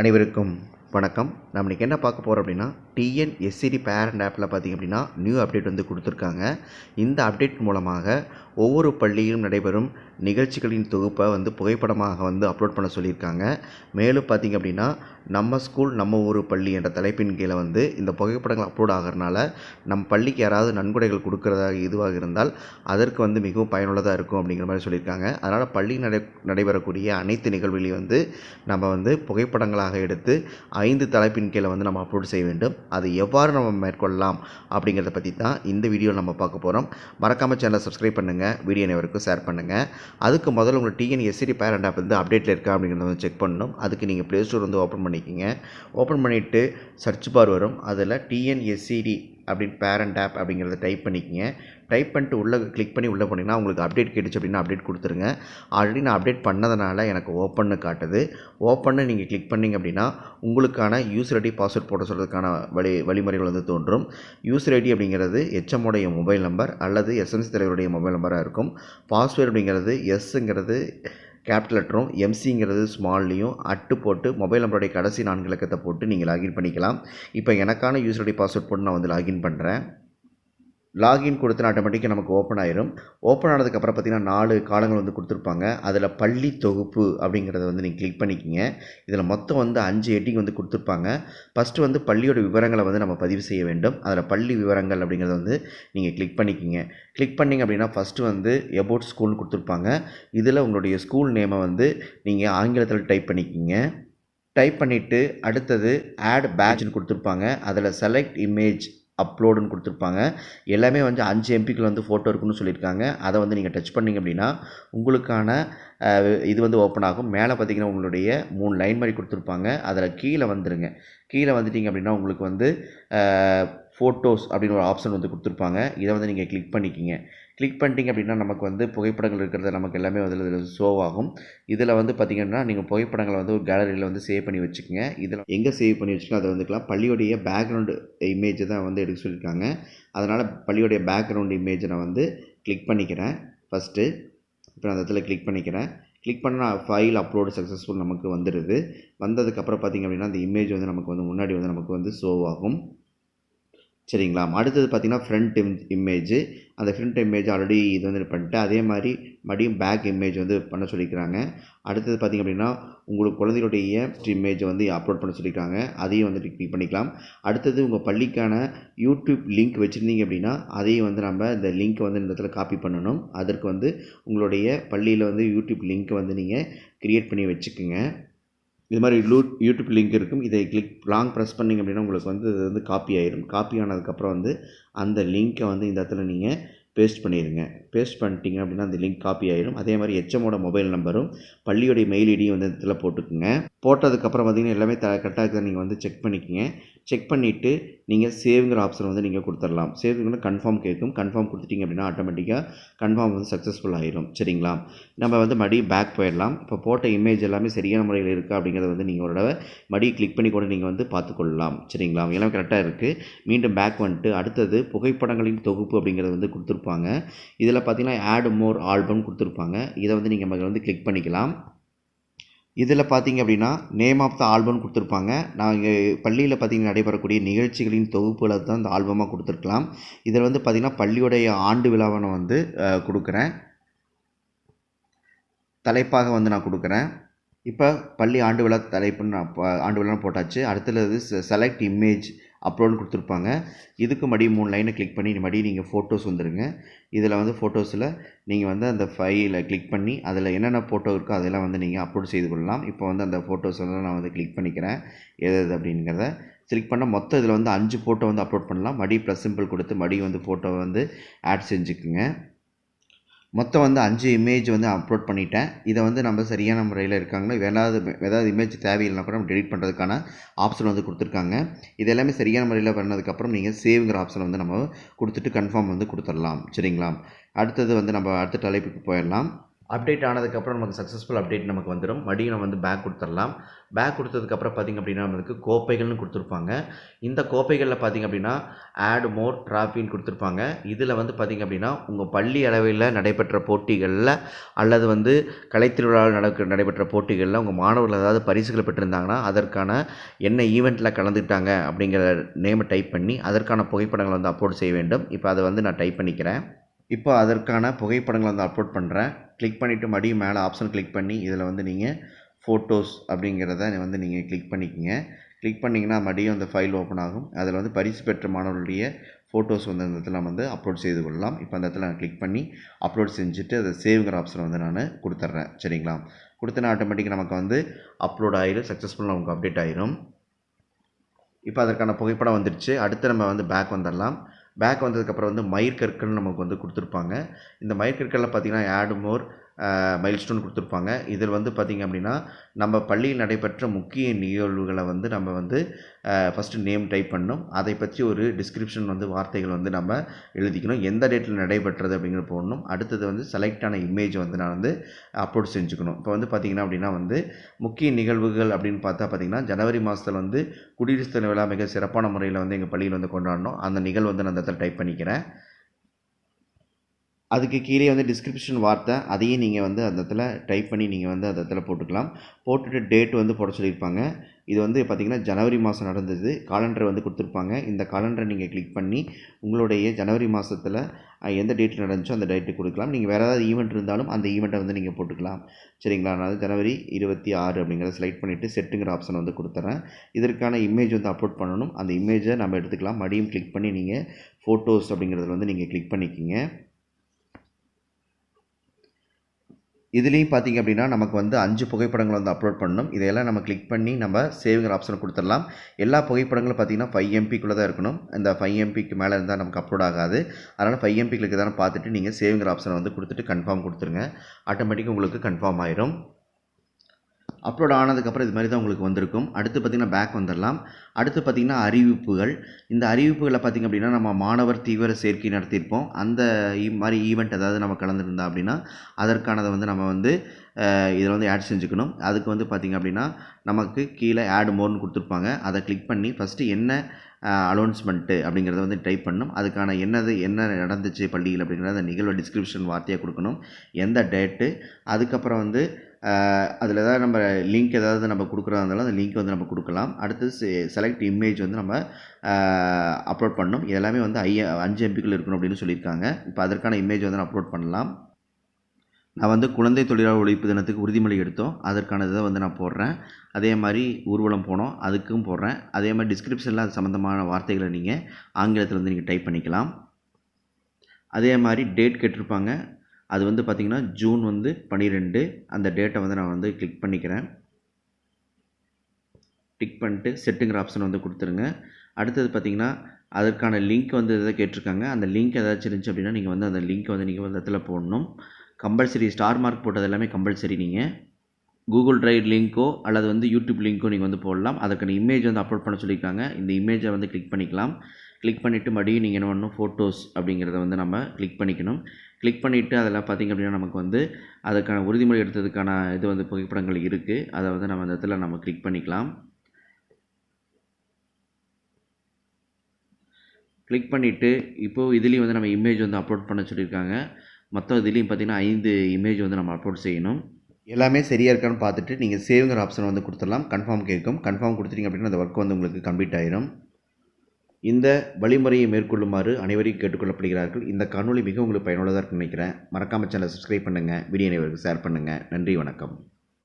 அனைவருக்கும் வணக்கம். நம்ம இன்றைக்கி என்ன பார்க்க போகிறோம் அப்படின்னா டிஎன்எஸ்சிடி பேரண்ட் ஆப்பில் பார்த்திங்க அப்படின்னா நியூ அப்டேட் வந்து கொடுத்துருக்காங்க. இந்த அப்டேட் மூலமாக ஒவ்வொரு பள்ளியிலும் நடைபெறும் நிகழ்ச்சிகளின் தொகுப்பை வந்து புகைப்படமாக வந்து அப்லோட் பண்ண சொல்லியிருக்காங்க. மேலும் பார்த்திங்க அப்படின்னா நம்ம ஸ்கூல் நம்ம ஊர் பள்ளி என்ற தலைப்பின் கீழே வந்து இந்த புகைப்படங்கள் அப்லோட் ஆகிறனால நம் பள்ளிக்கு யாராவது நன்கொடைகள் கொடுக்குறதாக இதுவாக இருந்தால் அதற்கு வந்து மிகவும் பயனுள்ளதாக இருக்கும் அப்படிங்கிற மாதிரி சொல்லியிருக்காங்க. அதனால் பள்ளி நடை நடைபெறக்கூடிய அனைத்து நிகழ்வுகளையும் வந்து நம்ம வந்து புகைப்படங்களாக எடுத்து ஐந்து தலைப்பின் கீழே வந்து நம்ம அப்லோட் செய்ய வேண்டும். அது எவ்வாறு நம்ம மேற்கொள்ளலாம் அப்படிங்கிறத பற்றி தான் இந்த வீடியோ நம்ம பார்க்க போகிறோம் மறக்காமல் சேனலை சப்ஸ்கிரைப் பண்ணுங்கள் வீடியோ அனைவருக்கும் ஷேர் பண்ணுங்கள் அதுக்கு முதல்ல உங்கள் டிஎன்எஸ்சிடி பேரண்ட் ஆப் வந்து அப்டேட்டில் இருக்கா அப்படிங்கிறத வந்து செக் பண்ணணும். அதுக்கு நீங்கள் ப்ளே ஸ்டோர் வந்து ஓப்பன் பண்ணிக்கிங்க. ஓப்பன் பண்ணிவிட்டு சர்ச் பார் வரும். அதில் டிஎன்எஸ்சிடி அப்படின்னு பேரண்ட் ஆப் அப்படிங்கிறத டைப் பண்ணிக்கிங்க. டைப் பண்ணிட்டு உள்ளே கிளிக் பண்ணி உள்ளே போனீங்கன்னா உங்களுக்கு அப்டேட் கேட்டுச்சு அப்படின்னா அப்டேட் கொடுத்துருங்க. ஆல்ரெடி நான் அப்டேட் பண்ணதுனால எனக்கு ஓப்பன்னு காட்டுது. ஓப்பன்னு நீங்கள் கிளிக் பண்ணிங்க அப்படின்னா உங்களுக்கான யூசர் ஐடி பாஸ்வேர்ட் போட சொல்கிறதுக்கான வழி வழிமுறைகள் வந்து தோன்றும். யூசர் ஐடி அப்படிங்கிறது எச்எம்முடைய மொபைல் நம்பர் அல்லது எஸ்எம்சி தலைவருடைய மொபைல் நம்பராக இருக்கும். பாஸ்வேர்டு அப்படிங்கிறது எஸ்ஸுங்கிறது கேபிட்டல் லெட்டரும் எம்சிங்கிறது ஸ்மால்லையும் அட்டு போட்டு மொபைல் நம்பருடைய கடைசி நான்கு இலக்கத்தை போட்டு நீங்கள் லாகின் பண்ணிக்கலாம். இப்போ எனக்கான யூசர் ஐடி பாஸ்வேர்ட் போட்டு நான் வந்து லாகின் பண்ணுறேன் லாகின் கொடுத்தனா ஆட்டோமேட்டிக்காக நமக்கு ஓப்பன் ஆயிரும். ஓப்பன் ஆனதுக்கப்புறம் பார்த்திங்கன்னா நாலு காலங்கள் வந்து கொடுத்துருப்பாங்க. அதில் பள்ளி தொகுப்பு அப்படிங்கிறத வந்து நீங்கள் கிளிக் பண்ணிக்கிங்க. இதில் மொத்தம் வந்து அஞ்சு ஹெட்டிங் வந்து கொடுத்துருப்பாங்க. ஃபஸ்ட்டு வந்து பள்ளியோட விவரங்களை வந்து நம்ம பதிவு செய்ய வேண்டும். அதில் பள்ளி விவரங்கள் அப்படிங்கிறத வந்து நீங்கள் கிளிக் பண்ணிக்கிங்க. கிளிக் பண்ணிங்க அப்படின்னா ஃபஸ்ட்டு வந்து எபோட் ஸ்கூல்னு கொடுத்துருப்பாங்க. இதில் உங்களுடைய ஸ்கூல் நேமை வந்து நீங்கள் ஆங்கிலத்தில் டைப் பண்ணிக்கிங்க. டைப் பண்ணிவிட்டு அடுத்தது ஆட் பேட்ச்னு கொடுத்துருப்பாங்க. அதில் செலக்ட் இமேஜ் அப்லோடுன்னு கொடுத்துருப்பாங்க. எல்லாமே வந்து அஞ்சு எம்பிக்கில் வந்து ஃபோட்டோ இருக்குன்னு சொல்லியிருக்காங்க. அதை வந்து நீங்கள் டச் பண்ணிங்க அப்படின்னா உங்களுக்கான இது வந்து ஓப்பன் ஆகும். மேலே பார்த்தீங்கன்னா உங்களுடைய மூணு லைன் மாதிரி கொடுத்துருப்பாங்க. அதில் கீழே வந்துடுங்க கீழே வந்துட்டிங்க அப்படின்னா உங்களுக்கு வந்து ஃபோட்டோஸ் அப்படின்னு ஒரு ஆப்ஷன் வந்து கொடுத்துருப்பாங்க. இதை வந்து நீங்கள் கிளிக் பண்ணிக்கிங்க. கிளிக் பண்ணிட்டீங்க அப்படின்னா நமக்கு வந்து புகைப்படங்கள் இருக்கிறது நமக்கு எல்லாமே அதில் இதில் ஆகும். இதில் வந்து பார்த்திங்கன்னா நீங்கள் புகைப்படங்களை வந்து ஒரு கேலரியில் வந்து சேவ் பண்ணி வச்சுக்கோங்க. இதில் எங்கே சேவ் பண்ணி வச்சுக்கோங்க அதை வந்துக்கலாம். பள்ளியோடைய பேக்ரவுண்டு இமேஜை தான் வந்து எடுக்க சொல்லியிருக்காங்க. அதனால் பள்ளியோடைய பேக்ரவுண்ட் இமேஜை நான் வந்து கிளிக் பண்ணிக்கிறேன். ஃபஸ்ட்டு இப்போ நான் அந்த இடத்துல கிளிக் பண்ணிக்கிறேன். கிளிக் பண்ணால் ஃபைல் அப்லோடு சக்ஸஸ்ஃபுல் நமக்கு வந்துடுது. வந்ததுக்கப்புறம் பார்த்திங்க அப்படின்னா அந்த இமேஜ் வந்து நமக்கு வந்து முன்னாடி வந்து நமக்கு வந்து ஷோ ஆகும். சரிங்களா? அடுத்தது பார்த்திங்கன்னா ஃப்ரண்ட் இம் இமேஜு அந்த ஃப்ரண்ட் இமேஜ் ஆல்ரெடி இது வந்து பண்ணிட்டு அதே மாதிரி மறுபடியும் பேக் இமேஜ் வந்து பண்ண சொல்லியிருக்கிறாங்க அடுத்தது பார்த்திங்க அப்படின்னா உங்களுக்கு குழந்தைகளுடைய இமேஜை வந்து அப்லோட் பண்ண சொல்லியிருக்காங்க அதையும் வந்துட்டு கிளிக் பண்ணிக்கலாம். அடுத்தது உங்கள் பள்ளிக்கான யூடியூப் லிங்க் வச்சுருந்தீங்க அப்படின்னா அதையும் வந்து நம்ம இந்த லிங்க்கை வந்து இந்த இடத்துல காப்பி பண்ணணும். அதற்கு வந்து உங்களுடைய பள்ளியில் வந்து யூடியூப் லிங்க்கை வந்து நீங்கள் க்ரியேட் பண்ணி வச்சுக்கோங்க. இது மாதிரி லூ யூடியூப் லிங்க் இருக்கும். இதை கிளிக் லாங் ப்ரெஸ் பண்ணிங்க அப்படின்னா உங்களுக்கு வந்து இது வந்து காப்பி ஆயிடும் காப்பி ஆனதுக்கப்புறம் வந்து அந்த லிங்க்கை வந்து இந்த இடத்துல நீங்கள் பேஸ்ட் பண்ணிடுங்க பேஸ்ட் பண்ணிட்டீங்க அப்படின்னா அந்த லிங்க் காப்பி ஆயிடும் அதே மாதிரி ஹெச்எம்மோட மொபைல் நம்பரும் பள்ளியோடைய மெயில் ஐடியும் வந்து இதில் போட்டுக்குங்க. போட்டதுக்கப்புறம் பார்த்திங்கன்னா எல்லாமே த கரெக்டாக இருக்குதா நீங்கள் வந்து செக் பண்ணிக்கோங்க. செக் பண்ணிவிட்டு நீங்கள் சேவ்ங்கிற ஆப்ஷன் வந்து நீங்கள் கொடுத்துடலாம். சேவ்ங்கிற கன்ஃபார்ம் கேட்கும். கன்ஃபார்ம் கொடுத்துட்டிங்க அப்படின்னா ஆட்டோமேட்டிக்காக கன்ஃபார்ம் வந்து சக்ஸஸ்ஃபுல் ஆகிடும் சரிங்களா? நம்ம வந்து மறுபடியும் பேக் போயிடலாம். இப்போ போட்ட இமேஜ் எல்லாமே சரியான முறையில் இருக்குது அப்படிங்கிறத வந்து நீங்கள் ஒரு தடவை மறுபடியும் கிளிக் பண்ணி கூட நீங்கள் வந்து பார்த்துக்கொள்ளலாம். சரிங்களா? எல்லாமே கரெக்டாக இருக்குது மீண்டும் பேக் வந்துட்டு அடுத்தது புகைப்படங்களின் தொகுப்பு அப்படிங்கிறது வந்து கொடுத்துருப்பாங்க. இதில் பார்த்தீங்கன்னா ஆட் மோர் ஆல்பம் கொடுத்துருப்பாங்க. இதை வந்து நீங்கள் வந்து கிளிக் பண்ணிக்கலாம். இதில் பார்த்தீங்க அப்படின்னா நேம் ஆஃப் த ஆல்பம் கொடுத்துருப்பாங்க. நாங்கள் பள்ளியில் பார்த்தீங்கன்னா நடைபெறக்கூடிய நிகழ்ச்சிகளின் தொகுப்புகளை தான் இந்த ஆல்பமாக கொடுத்துருக்கலாம். இதில் வந்து பார்த்திங்கன்னா பள்ளியுடைய ஆண்டு விழாவை நான் வந்து கொடுக்குறேன். தலைப்பாக வந்து நான் கொடுக்குறேன். இப்போ பள்ளி ஆண்டு விழா தலைப்புன்னு நான் ஆண்டு விழான்னு போட்டாச்சு. அடுத்தது செலக்ட் இமேஜ் அப்லோட்னு கொடுத்துருப்பாங்க. இதுக்கு மறுபடியும் மூணு லைனை கிளிக் பண்ணி மறுபடியும் நீங்கள் ஃபோட்டோஸ் வந்துடுங்க இதில் வந்து ஃபோட்டோஸில் நீங்கள் வந்து அந்த ஃபைலில் கிளிக் பண்ணி அதில் என்னென்ன ஃபோட்டோ இருக்கோ அதெல்லாம் வந்து நீங்கள் அப்லோட் செய்து கொள்ளலாம். இப்போ வந்து அந்த ஃபோட்டோஸ் எல்லாம் நான் வந்து கிளிக் பண்ணிக்கிறேன். எது எது அப்படிங்கிறத கிளிக் பண்ணால் மொத்தம் இதில் வந்து அஞ்சு ஃபோட்டோ வந்து அப்லோட் பண்ணலாம். மறுபடியும் ப்ளஸ் சிம்பிள் கொடுத்து மடி வந்து ஃபோட்டோவை வந்து ஆட் செஞ்சுக்குங்க. மொத்தம் வந்து அஞ்சு இமேஜ் வந்து அப்லோட் பண்ணிட்டேன். இதை வந்து நம்ம சரியான முறையில் இருக்காங்களோ? ஏதாவது ஏதாவது இமேஜ் தேவையில்லைனா கூட நம்ம டெலிட் பண்ணுறதுக்கான ஆப்ஷன் வந்து கொடுத்துருக்காங்க. இது எல்லாமே சரியான முறையில் பண்ணதுக்கப்புறம் நீங்கள் சேவ்ங்கிற ஆப்ஷன் வந்து நம்ம கொடுத்துட்டு கன்ஃபார்ம் வந்து கொடுத்துடலாம். சரிங்களா? அடுத்தது வந்து நம்ம அடுத்த தலைப்புக்கு போயிடலாம். அப்டேட் ஆனதுக்கப்புறம் நமக்கு சக்ஸஸ்ஃபுல் அப்டேட் நமக்கு வந்துடும் மறுபடியும் நம்ம வந்து பேக் கொடுத்துடலாம். பேக் கொடுத்ததுக்கப்புறம் பார்த்திங்க அப்படின்னா நம்மளுக்கு கோப்பைகள்னு கொடுத்துருப்பாங்க. இந்த கோப்பைகளில் பார்த்திங்க அப்படின்னா ஆட் மோர் ட்ராஃபின்னு கொடுத்துருப்பாங்க. இதில் வந்து பார்த்திங்க அப்படின்னா உங்கள் பள்ளி அளவில் நடைபெற்ற போட்டிகளில் அல்லது வந்து கலைத்திருவிழாவில் நடக்க நடைபெற்ற போட்டிகளில் உங்கள் மாணவர்கள் ஏதாவது பரிசுகள் பெற்றிருந்தாங்கன்னா அதற்கான என்ன ஈவெண்ட்டில் கலந்துக்கிட்டாங்க அப்படிங்கிற நேமை டைப் பண்ணி அதற்கான புகைப்படங்களை வந்து அப்லோட் செய்ய வேண்டும். இப்போ அதை வந்து நான் டைப் பண்ணிக்கிறேன். இப்போ அதற்கான புகைப்படங்களை வந்து அப்லோட் பண்ணுறேன் கிளிக் பண்ணிவிட்டு மறுபடியும் மேலே ஆப்ஷன் கிளிக் பண்ணி இதில் வந்து நீங்கள் ஃபோட்டோஸ் அப்படிங்கிறத வந்து நீங்கள் கிளிக் பண்ணிக்கோங்க. கிளிக் பண்ணிங்கன்னா மறுபடியும் அந்த ஃபைல் ஓப்பன் ஆகும். அதில் வந்து பரிசு பெற்ற மாணவர்களுடைய ஃபோட்டோஸ் வந்து அந்த இடத்துல வந்து அப்லோட் செய்து கொள்ளலாம். இப்போ அந்த இடத்துல நான் கிளிக் பண்ணி அப்லோட் செஞ்சுட்டு அதை சேவ்ங்கிற ஆப்ஷனை வந்து நான் கொடுத்துட்றேன். சரிங்களா? கொடுத்தனா ஆட்டோமேட்டிக் நமக்கு வந்து அப்லோட் ஆகிடும் சக்ஸஸ்ஃபுல்லாக நமக்கு அப்டேட் ஆயிரும். இப்போ அதற்கான புகைப்படம் வந்துடுச்சு அடுத்து நம்ம வந்து பேக் வந்துடலாம். பேக் வந்ததுக்கப்புறம் வந்து மயிர்கற்கள் நமக்கு வந்து கொடுத்துருப்பாங்க. இந்த மயிர்கற்களில் பார்த்திங்கன்னா ஆட் மோர் மைல்ஸ்டோன் கொடுத்துருப்பாங்க. இதில் வந்து பார்த்திங்க அப்படின்னா நம்ம பள்ளியில் நடைபெற்ற முக்கிய நிகழ்வுகளை வந்து நம்ம வந்து ஃபஸ்ட்டு நேம் டைப் பண்ணணும். அதை பற்றி ஒரு டிஸ்கிரிப்ஷன் வந்து வார்த்தைகள் வந்து நம்ம எழுதிக்கணும். எந்த டேட்டில் நடைபெற்றது அப்படிங்கிற போடணும். அடுத்தது வந்து செலக்டான இமேஜ் வந்து நான் வந்து அப்லோட் செஞ்சுக்கணும். இப்போ வந்து பார்த்திங்கன்னா அப்படின்னா வந்து முக்கிய நிகழ்வுகள் அப்படின்னு பார்த்தா பார்த்திங்கன்னா ஜனவரி மாதத்தில் வந்து குடியரசு தின விழா மிக சிறப்பான முறையில் வந்து எங்கள் பள்ளியில் வந்து கொண்டாடணும். அந்த நிகழ்வு வந்து நான் அந்த இடத்துல டைப் பண்ணிக்கிறேன். அதுக்கு கீழே வந்து டிஸ்கிரிப்ஷன் வார்த்தை அதையும் நீங்கள் வந்து அந்த இடத்துல டைப் பண்ணி நீங்கள் வந்து அந்த இடத்துல போட்டுக்கலாம். போட்டுட்டு டேட் வந்து போட சொல்லியிருப்பாங்க. இது வந்து பார்த்திங்கன்னா ஜனவரி மாதம் நடந்தது. காலண்டர் வந்து கொடுத்துருப்பாங்க. இந்த காலண்டரை நீங்கள் கிளிக் பண்ணி உங்களுடைய ஜனவரி மாதத்தில் எந்த டேட் நடந்துச்சோ அந்த டேட்டு கொடுக்கலாம். நீங்கள் வேறு ஏதாவது ஈவெண்ட் இருந்தாலும் அந்த ஈவெண்ட்டை வந்து நீங்கள் போட்டுக்கலாம். சரிங்களா? நான் ஜனவரி இருபத்தி ஆறு அப்படிங்கிறத செலக்ட் பண்ணிவிட்டு செட்டுங்கிற ஆப்ஷன் வந்து கொடுத்துட்றேன் இதற்கான இமேஜ் வந்து அப்லோட் பண்ணணும். அந்த இமேஜை நம்ம எடுத்துக்கலாம். மறுபடியும் கிளிக் பண்ணி நீங்கள் ஃபோட்டோஸ் அப்படிங்கிறதுல வந்து நீங்கள் கிளிக் பண்ணிக்கிங்க. இதுலேயும் பார்த்திங்க அப்படின்னா நமக்கு வந்து அஞ்சு புகைப்படங்கள் வந்து அப்லோட் பண்ணணும். இதையெல்லாம் நம்ம கிளிக் பண்ணி நம்ம சேவிங்கிற ஆப்ஷனை கொடுத்துடலாம். எல்லா புகைப்படங்களும் பார்த்திங்கன்னா ஃபைவ் எம்பிக்குள்ளே தான் இருக்கணும். இந்த ஃபைவ் எம்பிக்கு மேலே இருந்தால் நமக்கு அப்லோட் ஆகாது. அதனால் ஃபைவ் எம்பிக்கு தானே பார்த்துட்டு நீங்கள் சேவிங்கிற ஆப்ஷனை வந்து கொடுத்துட்டு கன்ஃபார்ம் கொடுத்துருங்க. ஆட்டோமேட்டிக்காக உங்களுக்கு கன்ஃபார்ம் ஆயிரும். அப்லோட் ஆனதுக்கப்புறம் இது மாதிரி தான் உங்களுக்கு வந்திருக்கும். அடுத்து பார்த்திங்கன்னா பேக் வந்துடலாம் அடுத்து பார்த்திங்கன்னா அறிவிப்புகள். இந்த அறிவிப்புகளை பார்த்திங்க அப்படின்னா நம்ம மாணவர் தீவிர சேர்க்கை நடத்தியிருப்போம். அந்த மாதிரி ஈவெண்ட் ஏதாவது நம்ம கலந்துருந்தா அப்படின்னா அதற்கானதை வந்து நம்ம வந்து இதில் வந்து ஆட் செஞ்சுக்கணும். அதுக்கு வந்து பார்த்திங்க அப்படின்னா நமக்கு கீழே ஆட் மோர்னு கொடுத்துருப்பாங்க. அதை கிளிக் பண்ணி ஃபஸ்ட்டு என்ன அலௌன்ஸ்மெண்ட்டு அப்படிங்கிறத வந்து டைப் பண்ணணும். அதுக்கான என்னது என்ன நடந்துச்சு பள்ளியில் அப்படிங்கிறத அந்த நிகழ்வு டிஸ்கிரிப்ஷன் வார்த்தையாக கொடுக்கணும். எந்த டேட்டு அதுக்கப்புறம் வந்து அதில் ஏதாவது நம்ம லிங்க் ஏதாவது நம்ம கொடுக்குறதா இருந்தாலும் அந்த லிங்க் வந்து நம்ம கொடுக்கலாம். அடுத்தது செ செலக்ட் இமேஜ் வந்து நம்ம அப்லோட் பண்ணணும். இதெல்லாமே வந்து ஐ அஞ்சு எம்பிக்குள் இருக்கணும் அப்படின்னு சொல்லியிருக்காங்க. இப்போ அதற்கான இமேஜ் வந்து நான் அப்லோட் பண்ணலாம். நான் வந்து குழந்தை தொழிலாளர் ஒழிப்பு தினத்துக்கு உறுதிமொழி எடுத்தோம். அதற்கான இதை வந்து நான் போடுறேன். அதே மாதிரி ஊர்வலம் போனோம். அதுக்கும் போடுறேன். அதே மாதிரி டிஸ்கிரிப்ஷனில் அது சம்மந்தமான வார்த்தைகளை நீங்கள் ஆங்கிலத்தில் வந்து நீங்கள் டைப் பண்ணிக்கலாம். அதே மாதிரி டேட் கேட்டிருப்பாங்க. அது வந்து பார்த்திங்கன்னா ஜூன் வந்து பன்னிரெண்டு அந்த டேட்டை வந்து நான் வந்து கிளிக் பண்ணிக்கிறேன். டிக் பண்ணிட்டு செட்டுங்கிற ஆப்ஷன் வந்து கொடுத்துருங்க. அடுத்தது பார்த்திங்கன்னா அதற்கான லிங்க் வந்து எதாவது கேட்டிருக்காங்க? அந்த லிங்க் ஏதாச்சும் இருந்துச்சு அப்படின்னா நீங்கள் வந்து அந்த லிங்க்கை வந்து நீங்கள் வந்து இடத்துல போடணும். கம்பல்சரி ஸ்டார் மார்க் போட்டது எல்லாமே கம்பல்சரி நீங்கள் கூகுள் ட்ரைவ் லிங்க்கோ அல்லது வந்து யூடியூப் லிங்க்கோ நீங்கள் வந்து போடலாம். அதுக்கான இமேஜ் வந்து அப்லோட் பண்ண சொல்லியிருக்காங்க. இந்த இமேஜை வந்து கிளிக் பண்ணிக்கலாம். கிளிக் பண்ணிவிட்டு மறுபடியும் நீங்கள் என்ன பண்ணணும்? ஃபோட்டோஸ் அப்படிங்கிறத வந்து நம்ம கிளிக் பண்ணிக்கணும். கிளிக் பண்ணிவிட்டு அதில் பார்த்திங்க அப்படின்னா நமக்கு வந்து அதுக்கான உறுதிமொழி எடுத்ததுக்கான இது வந்து புகைப்படங்கள் இருக்குது அதை வந்து நம்ம அந்த இடத்துல நம்ம கிளிக் பண்ணிக்கலாம். கிளிக் பண்ணிவிட்டு இப்போது இதுலேயும் வந்து நம்ம இமேஜ் வந்து அப்லோட் பண்ண சொல்லியிருக்காங்க. மொத்தம் இதுலேயும் பார்த்திங்கன்னா ஐந்து இமேஜ் வந்து நம்ம அப்லோட் செய்யணும். எல்லாமே சரியாக இருக்கான்னு பார்த்துட்டு நீங்கள் சேவுங்கிற ஆப்ஷன் வந்து கொடுத்துடலாம். கன்ஃபார்ம் கேட்கும். கன்ஃபார்ம் கொடுத்துட்டீங்க அப்படின்னா அந்த ஒர்க் வந்து உங்களுக்கு கம்ப்ளீட் ஆயிரும். இந்த வழிமுறையை மேற்கொள்ளுமாறு அனைவரையும் கேட்டுக்கொள்ளப்படுகிறார்கள். இந்த காணொலி மிக உங்களுக்கு பயனுள்ளதாக இருக்குன்னு நினைக்கிறேன். மறக்காமல் சேனலை சப்ஸ்கிரைப் பண்ணுங்கள் வீடியோ அனைவருக்கு ஷேர் பண்ணுங்கள் நன்றி வணக்கம்.